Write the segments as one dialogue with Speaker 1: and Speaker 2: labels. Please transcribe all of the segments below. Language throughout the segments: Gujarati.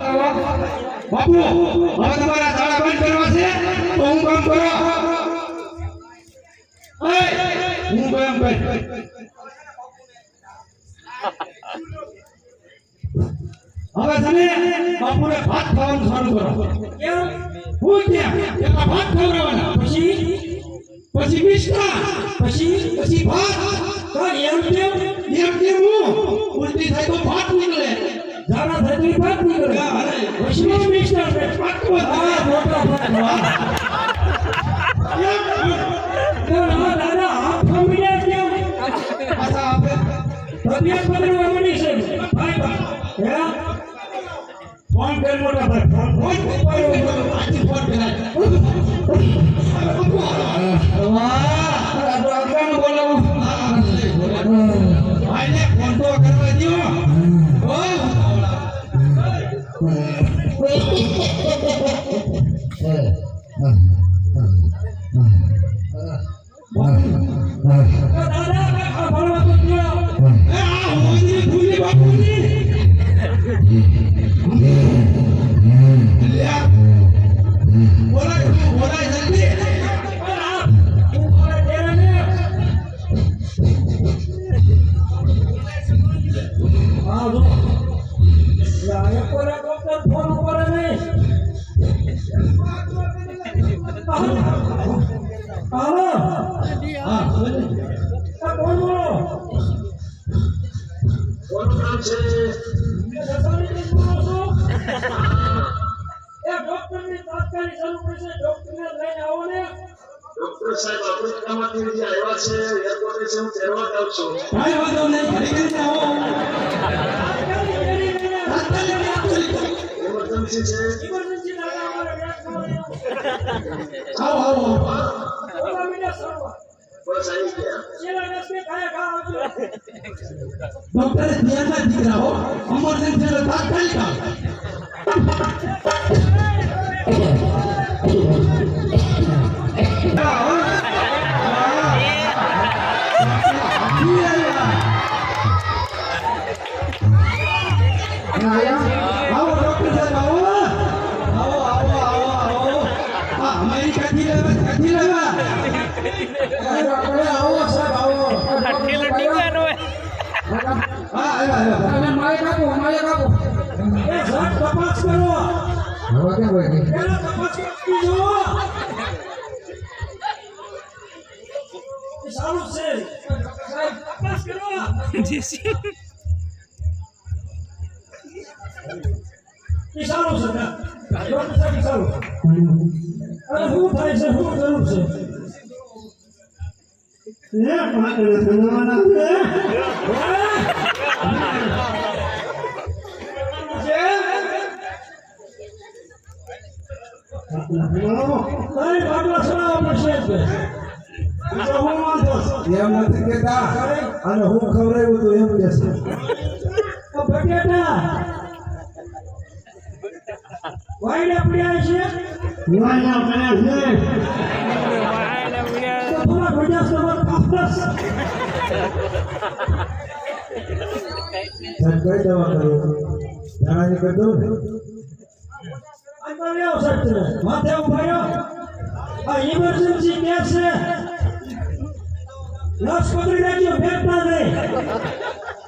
Speaker 1: બાપુ હવે તમારા તાળા બંધ કરવા છે તો હું કામ કરો. હું કામ કર. હવે તમે બાપુને ભાત ખાવાનું શરૂ કરો. હું ત્યાં ભાત ખવડાવવાના. પછી પછી મિષ્ટા પછી પછી ભાત. એમ કેમ એમ કેમ હું. ઉલટી થાય તો ભાત નીકળે
Speaker 2: જાના થતી પાક
Speaker 1: અરે
Speaker 2: પછી મિસ્ટર
Speaker 1: પાકવા
Speaker 2: આ મોટા ભાગમાં તો ના દાદા આપ ખમીને કેમ?
Speaker 1: અચ્છા આપે.
Speaker 2: તબિયત બગડવા
Speaker 3: ઇમરજન્સી છે
Speaker 2: ઇમરજન્સી લાગે અમારે વ્યાજ ખાવાની.
Speaker 1: આવો, આવો, આવો.
Speaker 2: ઓલા મહિને સરવા.
Speaker 3: બસ આવી
Speaker 1: આ કાઠી લેવા કાઠી લેવા
Speaker 2: આવો સાહેબ આવો સાહેબ કરો પેલા તપાસ કરી જુઓ. સારું છે અરે થાય છે શું જરૂર છે? લે પાકડે ધનવાના છે. નહીં બાટલા ચડાવવા પડશે?
Speaker 4: એમ નથી કેતા અને હું ખવડાવ્યું તો એમ કે છે.
Speaker 2: બટેટા. વાઈડા પડ્યા છે?
Speaker 4: વાયા પડ્યા છે
Speaker 2: તો થોડા ભેજા સવાર કાપસ
Speaker 4: સાહેબ કઈ દવા કરું જાણાની કરી દઉં ને
Speaker 2: અંદર લેવો માથે ઊભા આ ઇમરજન્સી કેસ છે નસ પકડી રાખજો ફેંકતા નહીં
Speaker 4: સાહેબ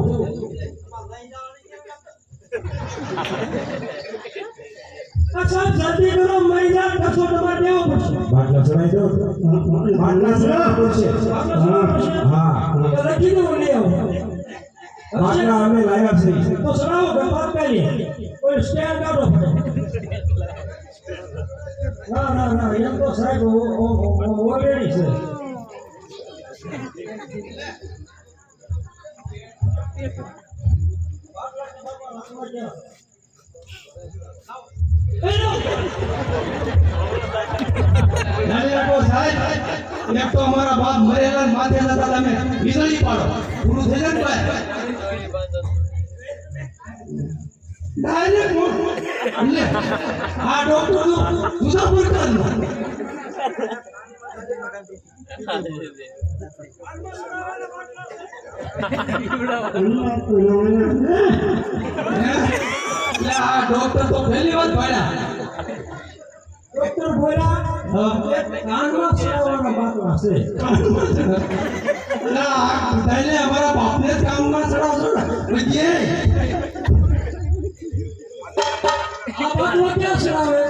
Speaker 2: દેવું અચ્છા જલ્દી કરો તમારે દેવો પડશે
Speaker 4: દો હા.
Speaker 2: તો લખી દઉં લઈ આવો
Speaker 4: બાટલા અમે લાવ્યા છે.
Speaker 2: તો સડાવો કે પાપ કોઈ સ્ટેન્ડ કાઢો ના ના ના એમ તો સાહેબ ઓલરેડી છે.
Speaker 3: એક તો અમારા બાપ મરેલા માથે હતા તમે વીજળી પાડો પૂરું થઈ જાય ડાયરેક્ટ એટલે આ ડોક્ટર મુસાફર કરવાનું ડોક્ટર તો પહેલી વાર પાડ્યા
Speaker 2: ડોક્ટર બોલ્યા
Speaker 3: હા.
Speaker 2: એક કાનમાં સડાવવાના બાટલા છે
Speaker 3: એટલે આ બધાયને અમારા બાપને જ કામમાં ચડાવશો ને પછી
Speaker 2: આ બાટલો ક્યાં સડાવે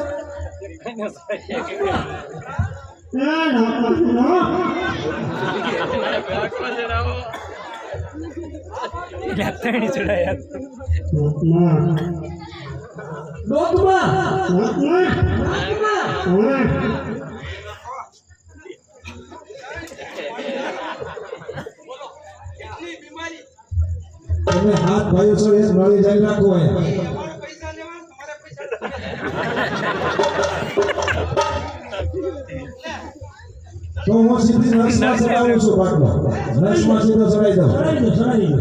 Speaker 2: ના ના ના
Speaker 4: તમે હાથ ભાઈઓ છો એ મળી જાય રાખો તો હું સીધી નર્સમાં ચડાવું છું બાટલો નર્સમાં સીધો ચડાવી દઉં
Speaker 2: સડાઈ દો સડાઈ દો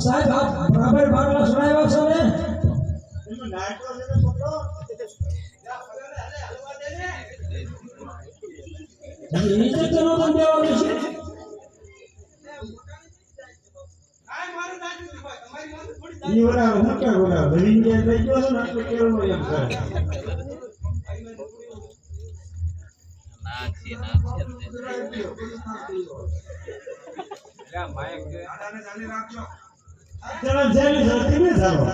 Speaker 2: સાહેબ આપ બરાબર બાટલા સડાવ્યા છો ને ઇન્જેક્શન નો પણ દેવાનું છે ઈ ઓલા હું ક્યાં ઓલા ભરીને જે લઈ ગયો છે ને આટલું કેવું એમ કરે ચલો જેની ધરતી ને ચાલો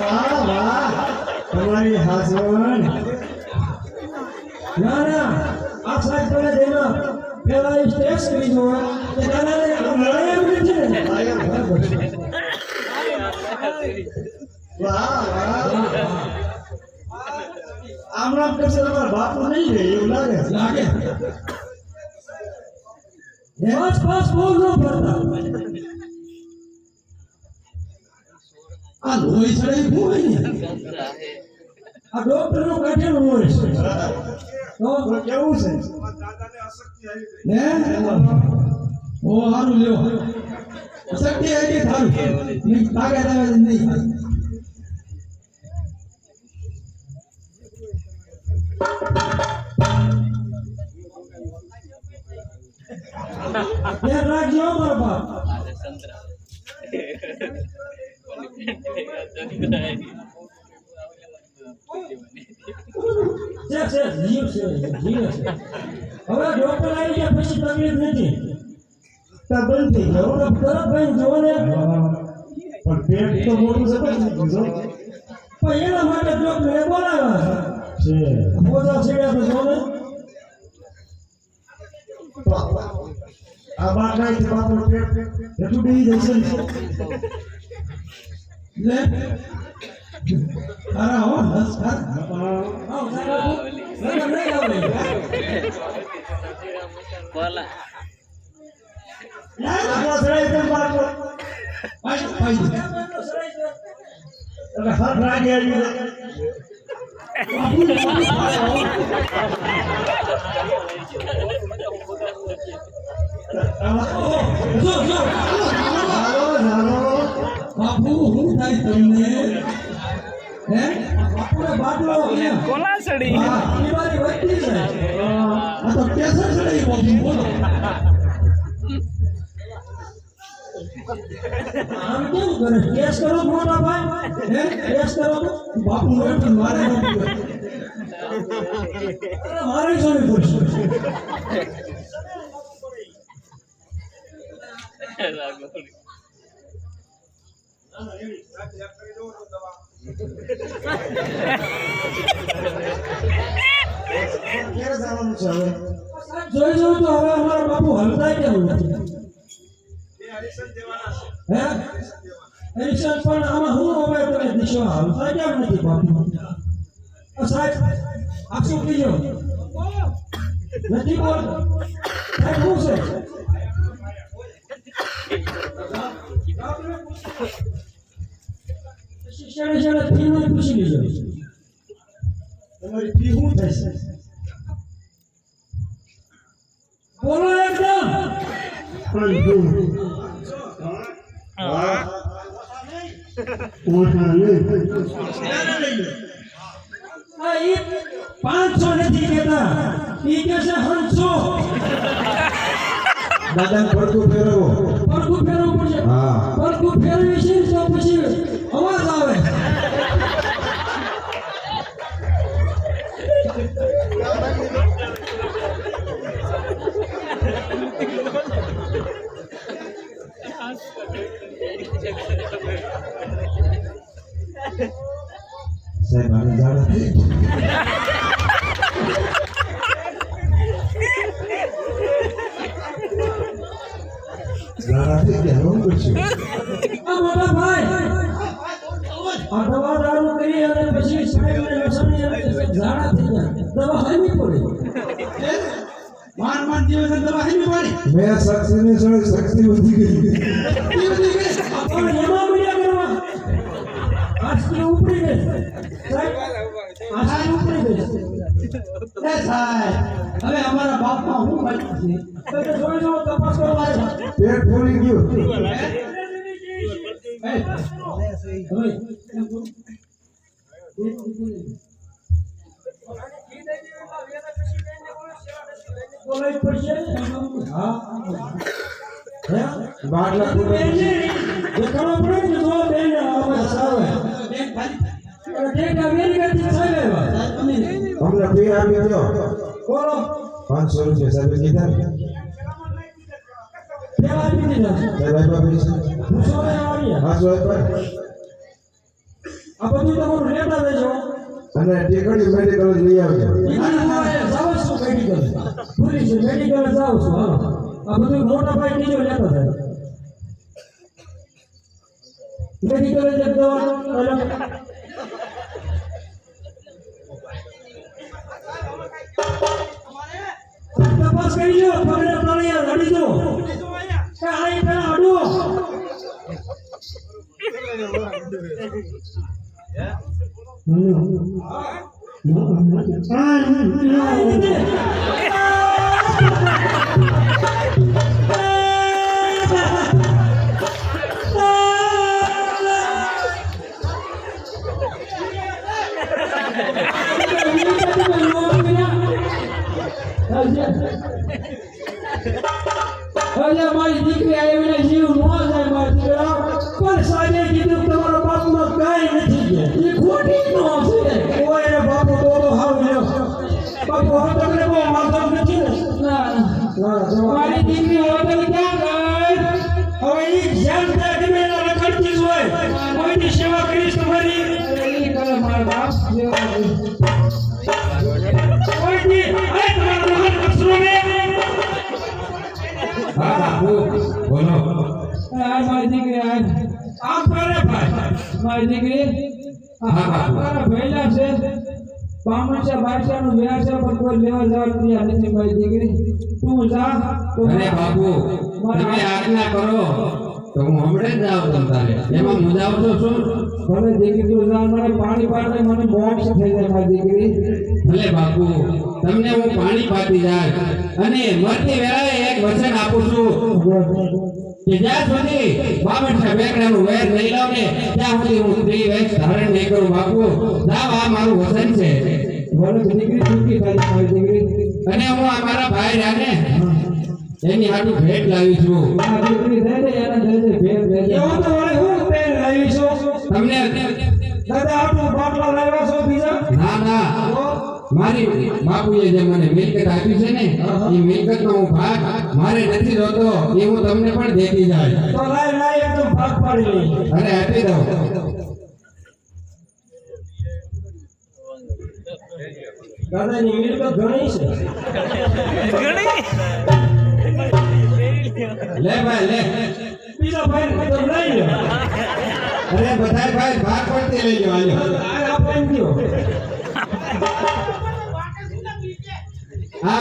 Speaker 2: વાહ વાહ તમારી હાસવણ ના ના આ સાહેબ પેલા દેનો પેલા એ સ્ટેજ કરી દો કે દાદા ને લડાઈ આવી છે ને વાહ વાહ આમ નામ કરશે તમારા બાપુ નહીં રે એવું લાગે છે.
Speaker 3: લાગે
Speaker 2: બસ બસ બહુ ન પડતા
Speaker 3: આ લોહી ચડાઈ શું હોય ને
Speaker 2: આ ડોક્ટરનું કાઢેલું હોય છે તો કેવું છે
Speaker 3: હે ઓ હારું લ્યો શક્તિ આવી થારું ની તાકાત આવે નહીં
Speaker 2: ધ્યાન રાખજો હો મારા બાપ છે છે જીવ છે જીવ છે. હવે ડોક્ટર આવી ગયા પછી તકલીફ નથી. તા બંધ થઈ જાવ ને તરત ભાઈ જોવો ને. પણ પેટ તો મોટું છે પણ એના માટે ડોક્ટરે બોલાવ્યા છે. મોજા છેડ્યા તો આ બાર નાઈ બાપનું પેટ એટલું બી જશે
Speaker 3: લે. અરે હો હસ હસ
Speaker 2: આવ સાહેબ લગન નહીં આવે આપણા સડાઈ કેમ બાળકો
Speaker 3: પાઈ પાઈ
Speaker 2: એટલે હાથ રાગે આવી
Speaker 3: બાપુ, હું થાય તમને?
Speaker 5: કોલા સડી?
Speaker 3: બાપુ બોલો.
Speaker 2: આમ કેમ કરે? કેસ કરો તો? મોટા જોઈ જોઈ તો હવે અમારા બાપુ હલતા કેમ નથી હે એરિશન પણ આમાં હું હવે તમે દિશો હલતા કેમ નથી બાપુ સાહેબ આ શું કીધું નથી બોલ સાહેબ શું છે શિક્ષણ શિક્ષણ ફી નું પૂછી લેજો તમારી ફી શું થશે બોલો એકદમ. પાંચસો નથી કેતા એ કે છે હંસો.
Speaker 4: દાદા પડતું ફેરવો.
Speaker 2: પડખું ફેરવવું પડશે.
Speaker 4: હા.
Speaker 2: પડખું ફેરવી છે તો પછી અવાજ આવે.
Speaker 4: સાહેબ આને જાણ હું કરશું
Speaker 1: દિવસ દવા પાડી
Speaker 4: મેં શક્તિની જોડે શક્તિ વધી ગઈ
Speaker 2: પણ એમાં
Speaker 1: હવે અમારા બાપમાં હું બાકી છે
Speaker 2: તો કે જોઈ લો તપાસ કરવા આવ્યા.
Speaker 4: પેટ ફૂલી ગયું
Speaker 1: એ,
Speaker 2: હવે બોલાવી પડશે હા હે
Speaker 4: બાટલા
Speaker 2: બેન
Speaker 4: ફૂટે
Speaker 2: છે જે કરવો પડે ને તો બેન આવાજ આવે
Speaker 1: બેન ખાલી
Speaker 2: અને ટેકા વેરી કરતી સાહેબ આવ્યા
Speaker 1: સાહેબ તમે
Speaker 4: અમને ફી આપી દો
Speaker 2: બોલો
Speaker 4: પાંચસો રૂપિયા સાહેબ કીધા અને ટીકડી મેડિકલ લઈ આવજો
Speaker 2: મેડિકલ છે મેડિકલ જાવ છું આ બધું મોટા ભાઈ બીજો લેતા થાય મેડિકલ દવા અલગ તપાસ કરી લો પગલે તળિયા લડી દો કે આઈ પેલા અડો અલ્યા
Speaker 1: બોલો
Speaker 2: મારી દીકરી આ કરે ભાઈ મારી દીકરી મારા ભૈલા છે મારી દીકરી તું જા
Speaker 1: તમે આજ્ઞા કરો તો હું હમણાં જ જાઉં તમ તારે. એમાં મુજાવતો છું
Speaker 2: ભલે દીકરી તું પાણી પાડે મને મોક્ષ થઈ જાય મારી દીકરી.
Speaker 1: ભલે બાપુ તમને હું પાણી પાતી જાય. અને મરતી વેળાએ એક વચન આપું છું. કે જ્યાં સુધી બાબત સાહેબ એકડાનું વેર નહીં લાવ ને ત્યાં સુધી હું સ્ત્રી વેશ ધારણ નહીં કરું. બાપુ જાવ આ મારું વચન છે.
Speaker 2: દીકરી દીકરી.
Speaker 1: અને હું આ મારા ભાઈ રાને એની આની ભેટ લાવી છું.
Speaker 2: આ દીકરી દે દે એને તો વળે હું પેન લાવી છો?
Speaker 1: તમને
Speaker 2: દાદા આપણું બાટલા લાવ્યા છો બીજા?
Speaker 1: ના ના. મારી બાપુએ જે મને મિલકત આપી છે ને એ મિલકત નો હું ભાગ મારે નથી જોતો એ હું તમને પણ દેતી જાય.
Speaker 2: તો લાય લાય એકદમ ભાગ પાડી લઈ
Speaker 1: અરે આપી દઉં.
Speaker 2: દાદાની મિલકત ઘણી છે.
Speaker 1: લે ભાઈ લે.
Speaker 2: બીજા ભાઈ તો લઈ લો
Speaker 1: અરે બધા ભાઈ ભાગ પડતી લઈ લો હાલો
Speaker 2: આ આપણે એમ કયો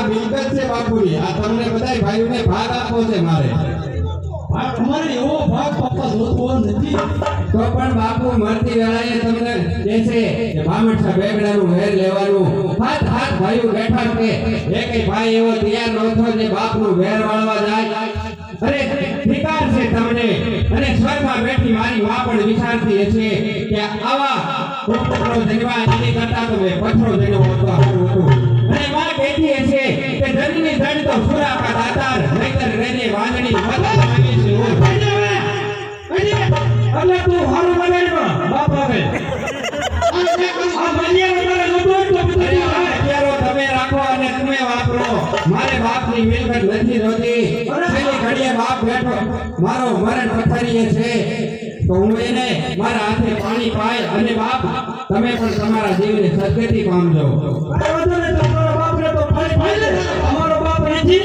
Speaker 1: મિલકત છે બાપુની આ તમને બધા ભાઈઓને ભાગ આપવો છે મારે.
Speaker 2: ભાગ અમારે એવો ભાગ પપ્પા જોતો નથી.
Speaker 1: તો પણ બાપુ મરતી વેળાએ તમને કહેશે કે બામણસા બેગડાનું વેર લેવાનું. હાથ હાથ ભાઈઓ બેઠા છે. એકેય ભાઈ એવો તૈયાર નહોતો જે બાપનું વેર વાળવા જાય. અરે ધિકાર છે તમને અને સ્વર્ગમાં બેઠી મારી વા પણ વિચારતી છે કે આવા ઉપકરો જન્મા એની કરતા તો મેં પથરો જન્મો હતો અને માં કહેતી છે કે જન્મી જણ તો સુરા કા દાતાર નહીતર રેને વાંદણી મત માંગે છે હું
Speaker 2: એટલે તું હારું બગાડમાં બાપ આવે આ બન્યા વગર નતો તો
Speaker 1: તમે રાખો અને તમે વાપરો મારે બાપની મિલકત નથી જોતી છેલ્લી ઘડીએ બાપ બેઠો. મારો મરણ પથારીએ છે. તો હું એને મારા હાથે પાણી પાય અને બાપ તમે પણ તમારા જીવને સદગતિ પામજો.
Speaker 2: અમારો બાપ નથી.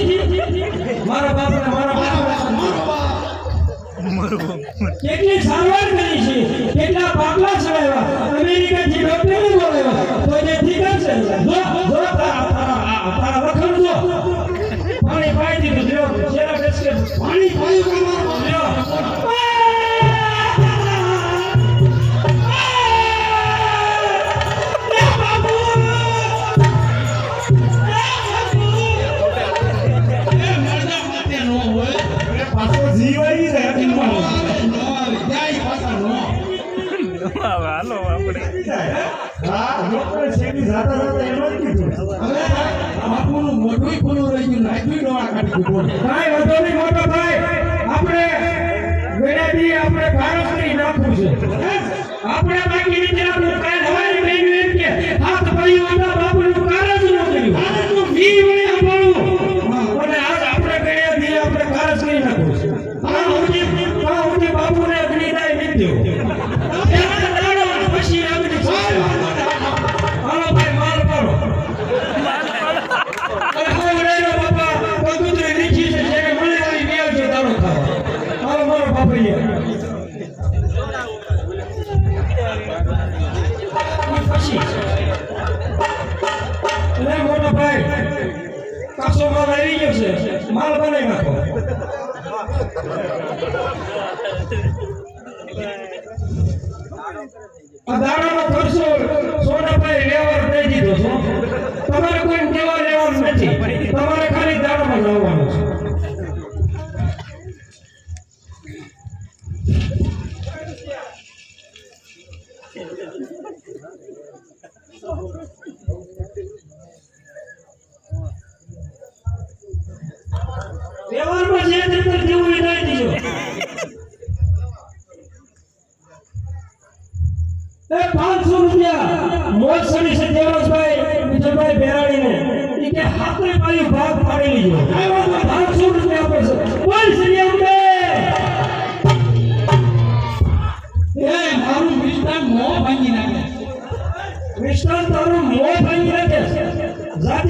Speaker 2: મારા મારા કેટલી સારવાર કરી છે. કેટલા પાકલા ચડાવ્યા. અમેરિકાથી ડોક્ટરને બોલાવ્યા. તો જે પાણી પાયું કે મારો લ્યો એ જીવાઈ જાય
Speaker 6: આપણે.
Speaker 2: હા ડોક્ટર શેઠી જાતા જાતા એનો જ કીધું
Speaker 1: હવે બાપુનું મોઢું ખુલ્લું રહી ગયું નાખ્યું
Speaker 2: વધુ નહીં, મોટો ભાઈ. આપણે ગળાથી આપણે ભારત કરી નાખવું છે આપણે બાકી નીચે આપણું કાંઈ હવાઈ બહેન એમ કે, હાથ પડી વાંધા બાપુનું કારજ ન કર્યું સાંભળવું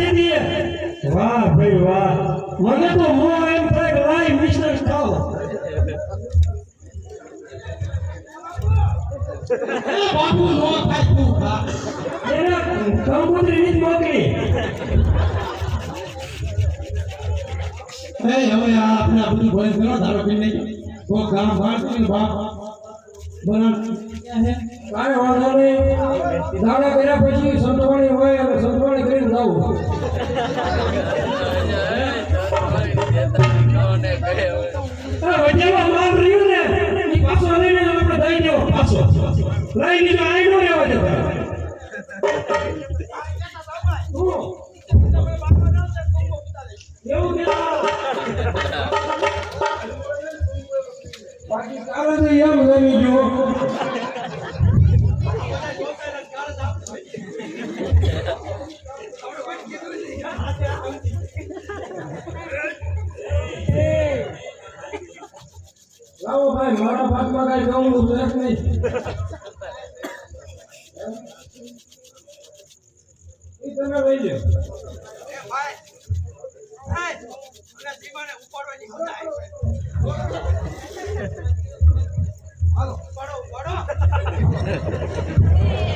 Speaker 2: જાતે દીએ વાહ ભાઈ વાહ. મને તો મોં એમ થાય કે લાઈ મિષ્ટાન ખાઓ.
Speaker 1: બાપુ નો થાય તું.
Speaker 2: એને કંકોત્રીની જ મોકલી.
Speaker 1: એ હવે આ આપણે આ બધું ભોય કરો ધારો કે નહીં. કોઈ કામ કરીને બાપ બનાવ.
Speaker 2: કાંઈ વાંધો નહીં. દાડા કર્યા પછી સંતવાણી હોય અને સંતવાણી કરીને જાવું આ વચ્ચેમાં માલ એમ ને, ઈ
Speaker 3: હાલો પડો